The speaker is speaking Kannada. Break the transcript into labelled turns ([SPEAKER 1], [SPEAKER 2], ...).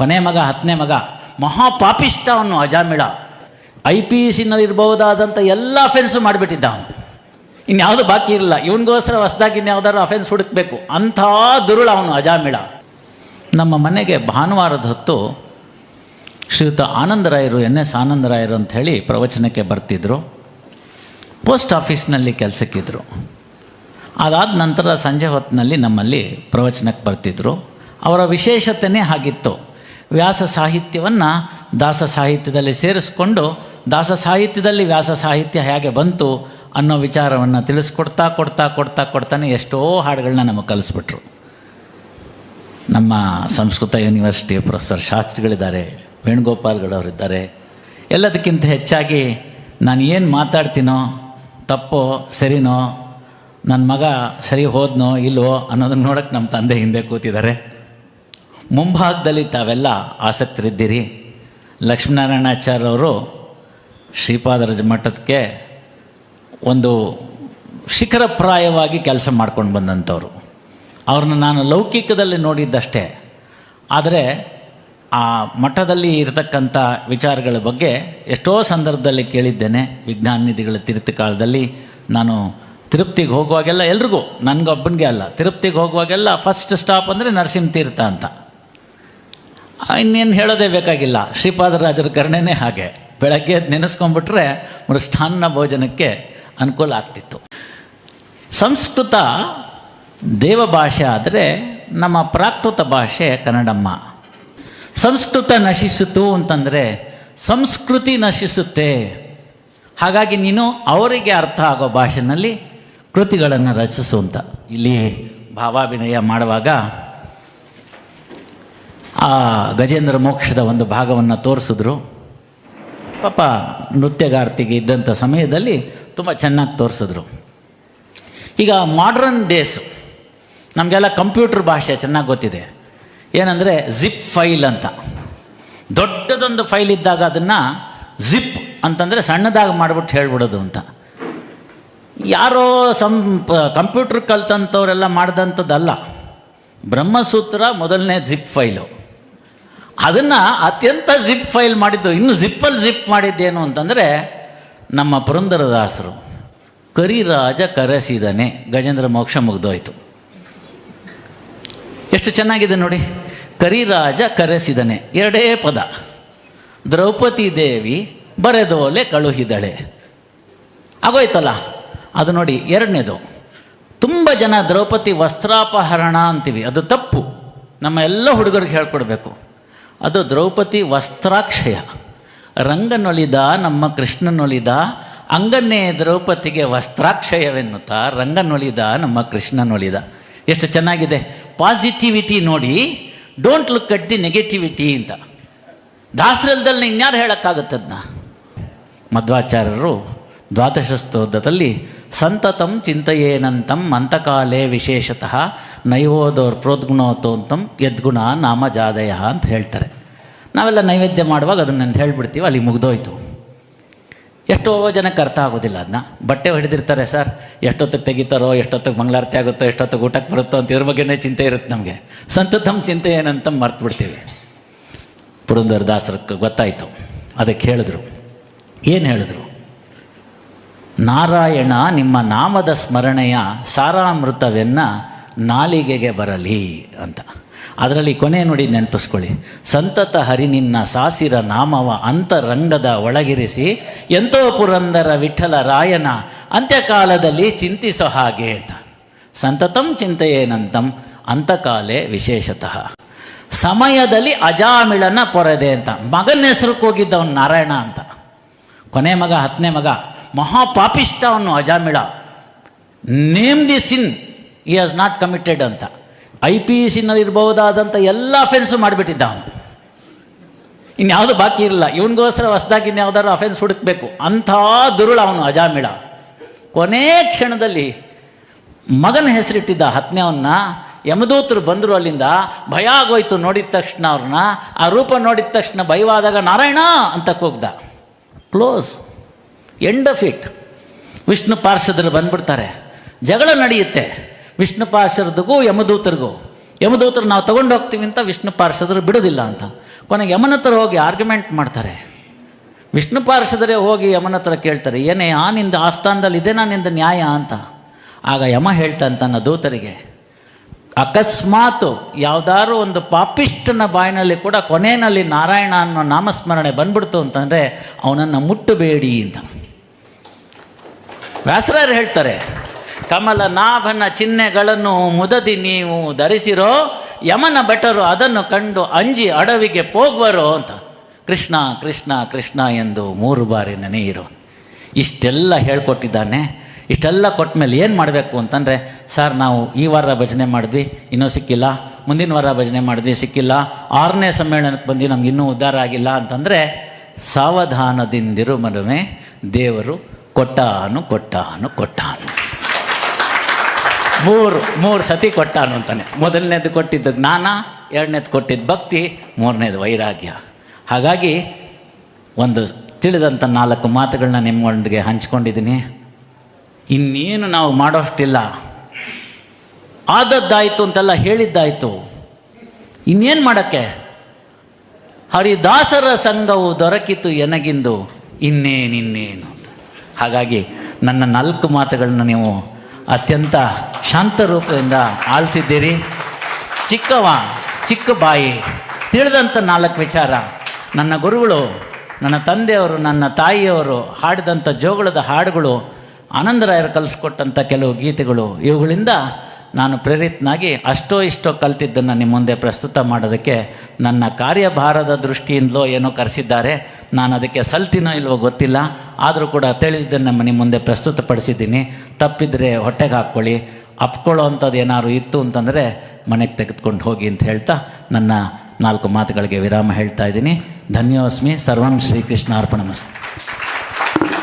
[SPEAKER 1] ಕೊನೆ ಮಗ, ಹತ್ತನೇ ಮಗ ಮಹಾಪಾಪಿಷ್ಟ ಅವನು ಅಜಾಮಿಳ, ಐ ಪಿ ಸಿನಲ್ಲಿರ್ಬಹುದಾದಂಥ ಎಲ್ಲ ಅಫೆನ್ಸು ಮಾಡಿಬಿಟ್ಟಿದ್ದ ಅವನು ಇನ್ಯಾವುದು ಬಾಕಿ ಇರಲಿಲ್ಲ ಇವನಿಗೋಸ್ಕರ ಹೊಸದಾಗಿ ಇನ್ಯಾವುದಾದ್ರು ಅಫೆನ್ಸ್ ಹುಡುಕಬೇಕು. ಅಂಥ ದುರುಳ ಅವನು ಅಜಾಮಿಳ. ನಮ್ಮ ಮನೆಗೆ ಭಾನುವಾರದ ಹೊತ್ತು ಶ್ರೀಯುತ ಆನಂದರಾಯರು, ಎನ್ ಎಸ್ ಆನಂದರಾಯರು ಅಂತ ಹೇಳಿ ಪ್ರವಚನಕ್ಕೆ ಬರ್ತಿದ್ರು. ಪೋಸ್ಟ್ ಆಫೀಸ್ನಲ್ಲಿ ಕೆಲಸಕ್ಕಿದ್ರು. ಅದಾದ ನಂತರ ಸಂಜೆ ಹೊತ್ತಿನಲ್ಲಿ ನಮ್ಮಲ್ಲಿ ಪ್ರವಚನಕ್ಕೆ ಬರ್ತಿದ್ರು. ಅವರ ವಿಶೇಷತೆಯೇ ಹಾಗಿತ್ತು. ವ್ಯಾಸ ಸಾಹಿತ್ಯವನ್ನು ದಾಸ ಸಾಹಿತ್ಯದಲ್ಲಿ ಸೇರಿಸ್ಕೊಂಡು ದಾಸ ಸಾಹಿತ್ಯದಲ್ಲಿ ವ್ಯಾಸ ಸಾಹಿತ್ಯ ಹೇಗೆ ಬಂತು ಅನ್ನೋ ವಿಚಾರವನ್ನು ತಿಳಿಸ್ಕೊಡ್ತಾ ಕೊಡ್ತಾ ಕೊಡ್ತಾ ಕೊಡ್ತಾನೆ ಎಷ್ಟೋ ಹಾಡುಗಳನ್ನ ನಮಗೆ ಕಲಿಸ್ಬಿಟ್ರು. ನಮ್ಮ ಸಂಸ್ಕೃತ ಯೂನಿವರ್ಸಿಟಿ ಪ್ರೊಫೆಸರ್ ಶಾಸ್ತ್ರಿಗಳಿದ್ದಾರೆ, ವೇಣುಗೋಪಾಲ್ಗಳವರಿದ್ದಾರೆ. ಎಲ್ಲದಕ್ಕಿಂತ ಹೆಚ್ಚಾಗಿ ನಾನು ಏನು ಮಾತಾಡ್ತೀನೋ, ತಪ್ಪೋ, ಸರಿನೋ ನನ್ನ ಮಗ ಸರಿ ಹೋದ್ನೋ, ಇಲ್ವೋ ಅನ್ನೋದನ್ನು ನೋಡೋಕ್ಕೆ ನಮ್ಮ ತಂದೆ ಹಿಂದೆ ಕೂತಿದ್ದಾರೆ. ಮುಂಭಾಗದಲ್ಲಿ ತಾವೆಲ್ಲ ಆಸಕ್ತರಿದ್ದೀರಿ. ಲಕ್ಷ್ಮೀನಾರಾಯಣಾಚಾರ್ಯವರು ಶ್ರೀಪಾದರಾಜ ಮಠಕ್ಕೆ ಒಂದು ಶಿಖರಪ್ರಾಯವಾಗಿ ಕೆಲಸ ಮಾಡ್ಕೊಂಡು ಬಂದಂಥವ್ರು. ಅವ್ರನ್ನ ನಾನು ಲೌಕಿಕದಲ್ಲಿ ನೋಡಿದ್ದಷ್ಟೇ. ಆದರೆ ಆ ಮಠದಲ್ಲಿ ಇರತಕ್ಕಂಥ ವಿಚಾರಗಳ ಬಗ್ಗೆ ಎಷ್ಟೋ ಸಂದರ್ಭದಲ್ಲಿ ಕೇಳಿದ್ದೇನೆ. ವಿಜ್ಞಾನ ನಿಧಿಗಳ ತೀರ್ಥಕಾಲದಲ್ಲಿ ನಾನು ತಿರುಪ್ತಿಗೆ ಹೋಗುವಾಗೆಲ್ಲ ಎಲ್ರಿಗೂ, ನನಗೊಬ್ಬನಿಗೆ ಅಲ್ಲ ತಿರುಪ್ತಿಗೆ ಹೋಗುವಾಗೆಲ್ಲ ಫಸ್ಟ್ ಸ್ಟಾಪ್ ಅಂದರೆ ನರಸಿಂಹ ತೀರ್ಥ ಅಂತ. ಇನ್ನೇನು ಹೇಳೋದೇ ಬೇಕಾಗಿಲ್ಲ. ಶ್ರೀಪಾದರಾಜರ ಕರ್ಣೆನೇ ಹಾಗೆ. ಬೆಳಗ್ಗೆ ನೆನೆಸ್ಕೊಂಡ್ಬಿಟ್ರೆ ಮೃಷ್ಟಾನ್ನ ಭೋಜನಕ್ಕೆ ಅನುಕೂಲ ಆಗ್ತಿತ್ತು. ಸಂಸ್ಕೃತ ದೇವ ಭಾಷೆ ಆದರೆ ನಮ್ಮ ಪ್ರಾಕೃತ ಭಾಷೆ ಕನ್ನಡಮ್ಮ. ಸಂಸ್ಕೃತ ನಶಿಸಿತು ಅಂತಂದರೆ ಸಂಸ್ಕೃತಿ ನಶಿಸುತ್ತೆ. ಹಾಗಾಗಿ ನೀನು ಅವರಿಗೆ ಅರ್ಥ ಆಗೋ ಭಾಷೆನಲ್ಲಿ ಕೃತಿಗಳನ್ನು ರಚಿಸು ಅಂತ. ಇಲ್ಲಿ ಭಾವಾಭಿನಯ ಮಾಡುವಾಗ ಆ ಗಜೇಂದ್ರ ಮೋಕ್ಷದ ಒಂದು ಭಾಗವನ್ನು ತೋರಿಸಿದ್ರು. ಪಾಪ ನೃತ್ಯಗಾರ್ತಿಗೆ ಇದ್ದಂಥ ಸಮಯದಲ್ಲಿ ತುಂಬ ಚೆನ್ನಾಗಿ ತೋರಿಸಿದ್ರು. ಈಗ ಮಾಡ್ರನ್ ಡೇಸು ನಮಗೆಲ್ಲ ಕಂಪ್ಯೂಟರ್ ಭಾಷೆ ಚೆನ್ನಾಗಿ ಗೊತ್ತಿದೆ. ಏನಂದರೆ ಝಿಪ್ ಫೈಲ್ ಅಂತ. ದೊಡ್ಡದೊಂದು ಫೈಲ್ ಇದ್ದಾಗ ಅದನ್ನು ಝಿಪ್ ಅಂತಂದರೆ ಸಣ್ಣದಾಗಿ ಮಾಡಿಬಿಟ್ಟು ಹೇಳ್ಬಿಡೋದು ಅಂತ. ಯಾರೋ ಸಂ ಕಂಪ್ಯೂಟರ್ ಕಲ್ತಂಥವರೆಲ್ಲ ಮಾಡಿದಂಥದ್ದಲ್ಲ ಬ್ರಹ್ಮಸೂತ್ರ ಮೊದಲನೇ ಝಿಪ್ ಫೈಲು ಅದನ್ನು ಅತ್ಯಂತ ಜಿಪ್ ಫೈಲ್ ಮಾಡಿದ್ದು, ಇನ್ನು ಜಿಪ್ಪಲ್ಲಿ ಜಿಪ್ ಮಾಡಿದ್ದೇನು ಅಂತಂದರೆ, ನಮ್ಮ ಪುರಂದರದಾಸರು, ಕರಿರಾಜ ಕರೆಸಿದನೆ, ಗಜೇಂದ್ರ ಮೋಕ್ಷ ಮುಗ್ದೋಯ್ತು. ಎಷ್ಟು ಚೆನ್ನಾಗಿದೆ ನೋಡಿ. ಕರಿರಾಜ ಕರೆಸಿದನೆ, ಎರಡೇ ಪದ. ದ್ರೌಪದಿ ದೇವಿ ಬರೆದೋಲೆ ಕಳುಹಿದಳೆ. ಆಗೋಯ್ತಲ್ಲ? ಅದು ನೋಡಿ, ಎರಡನೇದು. ತುಂಬ ಜನ ದ್ರೌಪದಿ ವಸ್ತ್ರಾಪಹರಣ ಅಂತೀವಿ. ಅದು ತಪ್ಪು. ನಮ್ಮ ಎಲ್ಲ ಹುಡುಗರಿಗೆ ಹೇಳ್ಕೊಡ್ಬೇಕು. ಅದು ದ್ರೌಪದಿ ವಸ್ತ್ರಾಕ್ಷಯ. ರಂಗನೊಳಿದ ನಮ್ಮ ಕೃಷ್ಣನೊಳಿದ ಅಂಗನ್ನೇ ದ್ರೌಪದಿಗೆ ವಸ್ತ್ರಾಕ್ಷಯವೆನ್ನುತ್ತಾ ರಂಗನೊಳಿದ ನಮ್ಮ ಕೃಷ್ಣನೊಳಿದ ಎಷ್ಟು ಚೆನ್ನಾಗಿದೆ. ಪಾಸಿಟಿವಿಟಿ ನೋಡಿ don't look at the negativity ಅಂತ. ದಾಸರಲ್ದಲ್ಲಿ ಇನ್ಯಾರು ಹೇಳೋಕ್ಕಾಗುತ್ತದನ್ನ ಮಧ್ವಾಚಾರ್ಯರು ದ್ವಾದಶ ಸ್ತೋತ್ರದಲ್ಲಿ ಸಂತತಂ ಚಿಂತೆಯೇನಂತಂ ಅಂತಕಾಲೇ ವಿಶೇಷತಃ ನೈವೋದೋರ್ ಪ್ರೋದ್ಗುಣೋತೋಂತಂ ಯದ್ಗುಣ ನಾಮ ಜಾದಯ ಅಂತ ಹೇಳ್ತಾರೆ. ನಾವೆಲ್ಲ ನೈವೇದ್ಯ ಮಾಡುವಾಗ ಅದನ್ನು ಹೇಳ್ಬಿಡ್ತೀವಿ, ಅಲ್ಲಿ ಮುಗ್ದೋಯ್ತು. ಎಷ್ಟೋ ಜನಕ್ಕೆ ಅರ್ಥ ಆಗೋದಿಲ್ಲ ಅದನ್ನ ಬಟ್ಟೆ ಹೊಡೆದಿರ್ತಾರೆ ಸರ್ ಎಷ್ಟೊತ್ತಿಗೆ ತೆಗಿತಾರೋ ಎಷ್ಟೊತ್ತಿಗೆ ಮಂಗಳಾರತಿ ಆಗುತ್ತೋ ಎಷ್ಟೊತ್ತಿಗೆ ಊಟಕ್ಕೆ ಬರುತ್ತೋ ಅಂತ ಇದ್ರ ಬಗ್ಗೆನೇ ಚಿಂತೆ ಇರುತ್ತೆ ನಮಗೆ. ಸಂತತಮ್ ಚಿಂತೆ ಏನಂತ ಮರ್ತು ಬಿಡ್ತೀವಿ ಪುರಂದರ ದಾಸರಕ್ಕೆ ಗೊತ್ತಾಯಿತು, ಅದಕ್ಕೆ ಹೇಳಿದ್ರು. ಏನು ಹೇಳಿದ್ರು? ನಾರಾಯಣ ನಿಮ್ಮ ನಾಮದ ಸ್ಮರಣೆಯ ಸಾರಾಮೃತವೆನ್ನ ನಾಲಿಗೆಗೆ ಬರಲಿ ಅಂತ. ಅದರಲ್ಲಿ ಕೊನೆ ನೋಡಿ ನೆನಪಿಸ್ಕೊಳ್ಳಿ. ಸಂತತ ಹರಿ ನಿನ್ನ ಸಾಸಿರ ನಾಮವ ಅಂತರಂಗದ ಒಳಗಿರಿಸಿ, ಎಂತೋ ಪುರಂದರ ವಿಠಲ ರಾಯನ ಅಂತ್ಯಕಾಲದಲ್ಲಿ ಚಿಂತಿಸೋ ಹಾಗೆ ಅಂತ. ಸಂತತಂ ಚಿಂತೆಯೇನಂತಂ, ಅಂತಕಾಲೇ ವಿಶೇಷತಃ. ಸಮಯದಲ್ಲಿ ಅಜಾಮಿಳನ ಪೊರೆದೆ ಅಂತ. ಮಗನ ಹೆಸರು ಹೋಗಿದ್ದ ಅವನು ನಾರಾಯಣ ಅಂತ. ಕೊನೆ ಮಗ, ಹತ್ತನೇ ಮಗ ಮಹಾಪಾಪಿಷ್ಟ ಅವನು Ajamila. Name the sin. He has not committed ಅಂತ. ಐ ಪಿ ಸಿನಲ್ಲಿ ಇರಬಹುದಾದಂಥ ಎಲ್ಲ ಅಫೆನ್ಸು ಮಾಡಿಬಿಟ್ಟಿದ್ದ ಅವನು. ಇನ್ಯಾವುದು ಬಾಕಿ ಇರಲಿಲ್ಲ ಇವನಿಗೋಸ್ಕರ ಹೊಸದಾಗಿ ಇನ್ಯಾವುದಾದ್ರು ಅಫೆನ್ಸ್ ಹುಡುಕಬೇಕು. ಅಂಥ ದುರುಳ ಅವನು ಅಜಾಮಿಳ. ಕೊನೆ ಕ್ಷಣದಲ್ಲಿ ಮಗನ ಹೆಸರಿಟ್ಟಿದ್ದ ಹತ್ತನೇವನ್ನ ಯಮದೂತರು ಬಂದರು ಅಲ್ಲಿಂದ, ಭಯ ಆಗೋಯ್ತು ನೋಡಿದ ತಕ್ಷಣ ಅವ್ರನ್ನ. ಆ ರೂಪ ನೋಡಿದ ತಕ್ಷಣ ಭಯವಾದಾಗ, ನಾರಾಯಣ! ಅಂತ ಕೂಗ್ದ close end of it Vishnu ಪಾರ್ಷದರು ಬಂದ್ಬಿಡ್ತಾರೆ. ಜಗಳ ನಡೆಯುತ್ತೆ. ವಿಷ್ಣು ಪಾರ್ಷದಗೂ ಯಮದೂತರಿಗೂ. ಯಮದೂತರು ನಾವು ತಗೊಂಡು ಹೋಗ್ತೀವಿ ಅಂತ ವಿಷ್ಣು ಪಾರ್ಷದರು ಬಿಡೋದಿಲ್ಲ ಅಂತ. ಕೊನೆಗೆ ಯಮನ ಹತ್ರ ಹೋಗಿ ಆರ್ಗ್ಯುಮೆಂಟ್ ಮಾಡ್ತಾರೆ. ವಿಷ್ಣು ಪಾರ್ಷದರೇ ಹೋಗಿ ಯಮನ ಹತ್ರ ಕೇಳ್ತಾರೆ, ಏನೇ ಆ ನಿಂದ ಆಸ್ಥಾನದಲ್ಲಿ ಇದೆ ನಿಂದ ನ್ಯಾಯ ಅಂತ. ಆಗ ಯಮ ಹೇಳ್ತಾನೆ ತನ್ನ ದೂತರಿಗೆ, ಅಕಸ್ಮಾತ್ ಯಾವ್ದಾದ್ರು ಒಂದು ಪಾಪಿಷ್ಟನ ಬಾಯಿನಲ್ಲಿ ಕೂಡ ಕೊನೆಯಲ್ಲಿ ನಾರಾಯಣ ಅನ್ನೋ ನಾಮಸ್ಮರಣೆ ಬಂದ್ಬಿಡ್ತು ಅಂತಂದರೆ ಅವನನ್ನು ಮುಟ್ಟಬೇಡಿ ಅಂತ. ವ್ಯಾಸರಾಯರು ಹೇಳ್ತಾರೆ ಕಮಲ ನಾಭನ ಚಿಹ್ನೆಗಳನ್ನು ಮುದದಿ ನೀವು ಧರಿಸಿರೋ ಯಮನ ಭಟರು ಅದನ್ನು ಕಂಡು ಅಂಜಿ ಅಡವಿಗೆ ಹೋಗುವರೋ ಅಂತ. ಕೃಷ್ಣ ಕೃಷ್ಣ ಕೃಷ್ಣ ಎಂದು ಮೂರು ಬಾರಿ ನೆನೆಯಿರೋ. ಇಷ್ಟೆಲ್ಲ ಹೇಳ್ಕೊಟ್ಟಿದ್ದಾನೆ. ಇಷ್ಟೆಲ್ಲ ಕೊಟ್ಟ ಮೇಲೆ ಏನು ಮಾಡಬೇಕು ಅಂತಂದರೆ, ಸರ್, ನಾವು ಈ ವಾರ ಭಜನೆ ಮಾಡಿದ್ವಿ, ಇನ್ನೂ ಸಿಕ್ಕಿಲ್ಲ. ಮುಂದಿನ ವಾರ ಭಜನೆ ಮಾಡಿದ್ವಿ, ಸಿಕ್ಕಿಲ್ಲ. ಆರನೇ ಸಮ್ಮೇಳನಕ್ಕೆ ಬಂದು ನಮ್ಗೆ ಇನ್ನೂ ಉದ್ಧಾರ ಆಗಿಲ್ಲ. ಅಂತಂದರೆ, ಸಾವಧಾನದಿಂದಿರು ಮದುವೆ ದೇವರು ಕೊಟ್ಟಾನು ಕೊಟ್ಟಾನು ಕೊಟ್ಟಾನು. ಮೂರು ಮೂರು ಸತಿ ಕೊಟ್ಟಾನು ಅಂತಾನೆ. ಮೊದಲನೇದು ಕೊಟ್ಟಿದ್ದು ಜ್ಞಾನ ಎರಡನೇದು ಕೊಟ್ಟಿದ್ದು ಭಕ್ತಿ, ಮೂರನೇದು ವೈರಾಗ್ಯ. ಹಾಗಾಗಿ ಒಂದು ತಿಳಿದಂಥ ನಾಲ್ಕು ಮಾತುಗಳನ್ನ ನಿಮ್ಮೊಂದಿಗೆ ಹಂಚ್ಕೊಂಡಿದ್ದೀನಿ. ಇನ್ನೇನು ನಾವು ಮಾಡೋಷ್ಟಿಲ್ಲ. ಆದದ್ದಾಯಿತು ಅಂತೆಲ್ಲ ಹೇಳಿದ್ದಾಯಿತು. ಇನ್ನೇನು ಮಾಡೋಕ್ಕೆ? ಹರಿದಾಸರ ಸಂಘವು ದೊರಕಿತು ಎನಗಿಂದು, ಇನ್ನೇನಿನ್ನೇನು ಇನ್ನೇನು ಹಾಗಾಗಿ ನನ್ನ ನಾಲ್ಕು ಮಾತುಗಳನ್ನ ನೀವು ಅತ್ಯಂತ ಶಾಂತ ರೂಪದಿಂದ ಆಲಿಸಿದ್ದೀರಿ ಚಿಕ್ಕವ, ಚಿಕ್ಕ ಬಾಯಿ ತಿಳಿದಂಥ ನಾಲ್ಕು ವಿಚಾರ. ನನ್ನ ಗುರುಗಳು, ನನ್ನ ತಂದೆಯವರು, ನನ್ನ ತಾಯಿಯವರು ಹಾಡಿದಂಥ ಜೋಗಳದ ಹಾಡುಗಳು, ಆನಂದರಾಯರು ಕಲಿಸ್ಕೊಟ್ಟಂಥ ಕೆಲವು ಗೀತೆಗಳು, ಇವುಗಳಿಂದ ನಾನು ಪ್ರೇರಿತನಾಗಿ ಅಷ್ಟೋ ಇಷ್ಟೋ ಕಲ್ತಿದ್ದನ್ನು ನಿಮ್ಮ ಮುಂದೆ ಪ್ರಸ್ತುತ ಮಾಡೋದಕ್ಕೆ ನನ್ನ ಕಾರ್ಯಭಾರದ ದೃಷ್ಟಿಯಿಂದಲೋ ಏನೋ ಕರೆಸಿದ್ದಾರೆ. ನಾನು ಅದಕ್ಕೆ ಸಲ್ತಿನೋ ಇಲ್ವೋ ಗೊತ್ತಿಲ್ಲ, ಆದರೂ ಕೂಡ ತಿಳಿದಿದ್ದನ್ನು ನಿಮ್ಮ ಮುಂದೆ ಪ್ರಸ್ತುತಪಡಿಸಿದ್ದೀನಿ. ತಪ್ಪಿದರೆ ಹೊಟ್ಟೆಗೆ ಹಾಕ್ಕೊಳ್ಳಿ. ಅಪ್ಕೊಳ್ಳೋ ಅಂಥದ್ದು ಏನಾದ್ರು ಇತ್ತು ಅಂತಂದರೆ ಮನೆಗೆ ತೆಗೆದುಕೊಂಡು ಹೋಗಿ ಅಂತ ಹೇಳ್ತಾ ನನ್ನ ನಾಲ್ಕು ಮಾತುಗಳಿಗೆ ವಿರಾಮ ಹೇಳ್ತಾ ಇದ್ದೀನಿ. ಧನ್ಯೋಸ್ಮಿ. ಸರ್ವಂ ಶ್ರೀಕೃಷ್ಣ ಅರ್ಪಣಮಸ್ತು